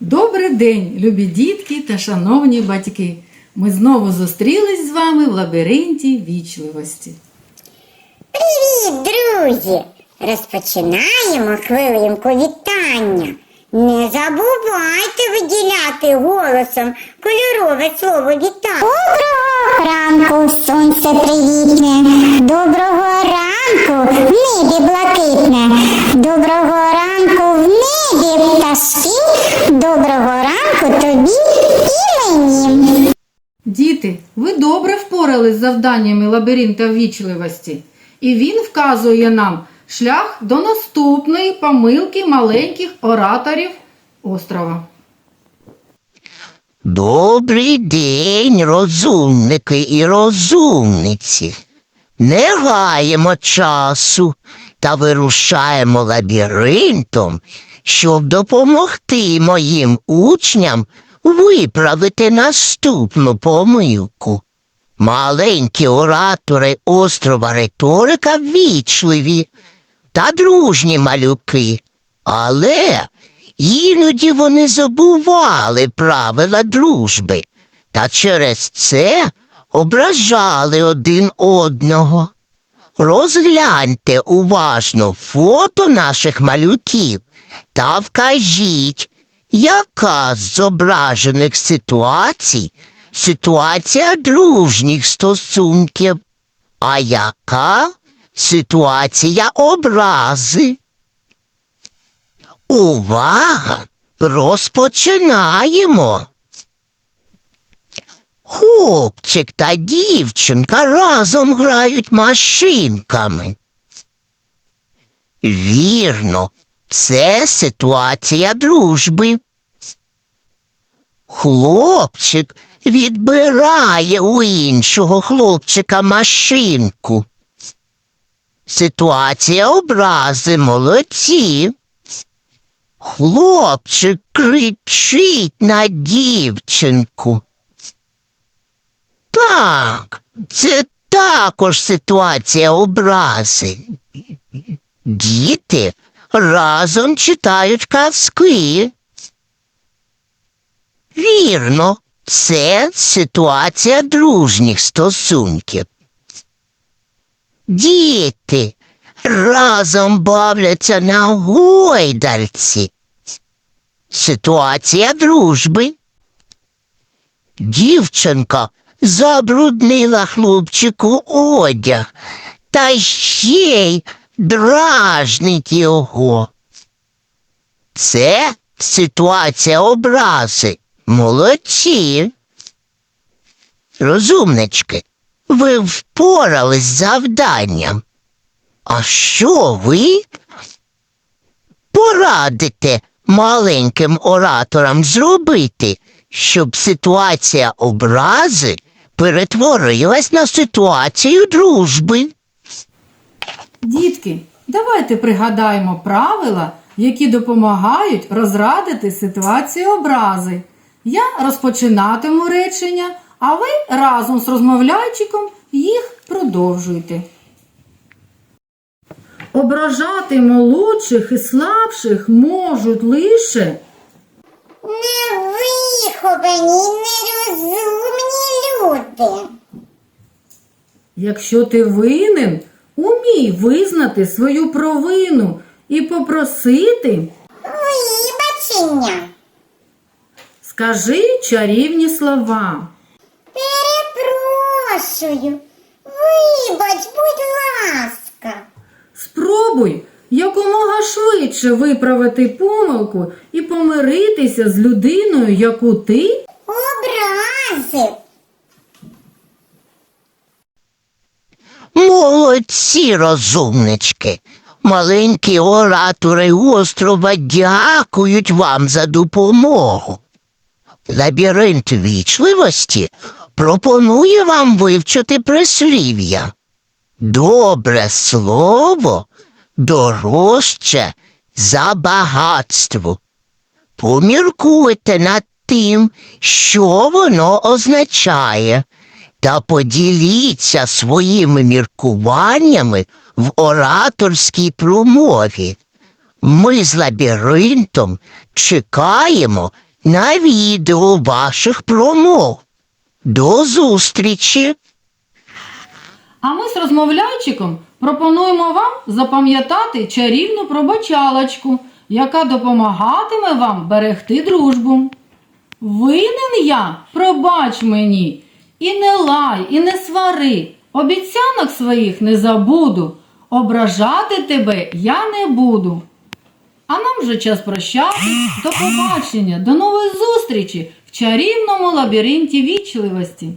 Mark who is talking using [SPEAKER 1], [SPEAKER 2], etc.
[SPEAKER 1] Добрий день, любі дітки та шановні батьки. Ми знову зустрілись з вами в лабіринті вічливості.
[SPEAKER 2] Привіт, друзі! Розпочинаємо хвилинку вітання. Не забувайте виділяти голосом кольорове слово вітання. Доброго ранку, сонце привітне. Доброго ранку, небі
[SPEAKER 1] Діти, ви добре впорались з завданнями лабіринта вічливості, і він вказує нам шлях до наступної помилки маленьких ораторів острова.
[SPEAKER 3] Добрий день, розумники і розумниці. Не гаємо часу та вирушаємо лабіринтом, щоб допомогти моїм учням виправити наступну помилку. Маленькі оратори острова риторика ввічливі та дружні малюки, але іноді вони забували правила дружби та через це ображали один одного. Розгляньте уважно фото наших малюків та вкажіть, яка з зображених ситуацій ситуація дружніх стосунків, а яка ситуація образи. Увага! Розпочинаємо. Хлопчик та дівчинка разом грають машинками. Вірно, це ситуація дружби. Хлопчик відбирає у іншого хлопчика машинку. Ситуація образи молодці. Хлопчик кричить на дівчинку. Так, це також ситуація образи. Діти разом читають казки. Вірно, це ситуація дружніх стосунків. Діти разом бавляться на гойдальці. Ситуація дружби. Дівчинка забруднила хлопчику одяг та ще й дражнить його. Це ситуація образи. Молодці. Розумнички, ви впорались з завданням. А що ви порадите маленьким ораторам зробити, щоб ситуація образи перетворилась на ситуацію дружби?
[SPEAKER 1] Дітки, давайте пригадаємо правила, які допомагають розрадити ситуацію образи. Я розпочинатиму речення, а ви разом з розмовляйчиком їх продовжуйте. Ображати молодших і слабших можуть лише
[SPEAKER 2] Невиховані, нерозумні люди.
[SPEAKER 1] Якщо ти винен, умій визнати свою провину і попросити,
[SPEAKER 2] Вибачення.
[SPEAKER 1] скажи чарівні слова.
[SPEAKER 2] Перепрошую. Вибач, будь ласка.
[SPEAKER 1] Спробуй якомога швидше виправити помилку і помиритися з людиною, яку ти
[SPEAKER 2] Образив.
[SPEAKER 3] Молодці, розумнички. Маленькі оратори острова дякують вам за допомогу. Лабіринт вічливості пропонує вам вивчити прислів'я. Добре слово дорожче за багатство. Поміркуйте над тим, що воно означає, та поділіться своїми міркуваннями в ораторській промові. Ми з лабіринтом чекаємо на відео ваших промов. До зустрічі!
[SPEAKER 1] А ми з розмовляйчиком пропонуємо вам запам'ятати чарівну пробачалочку, яка допомагатиме вам берегти дружбу. Винен я, пробач мені, і не лай, і не свари, обіцянок своїх не забуду, ображати тебе я не буду. А нам вже час прощати. До побачення, до нової зустрічі в чарівному лабіринті вічливості.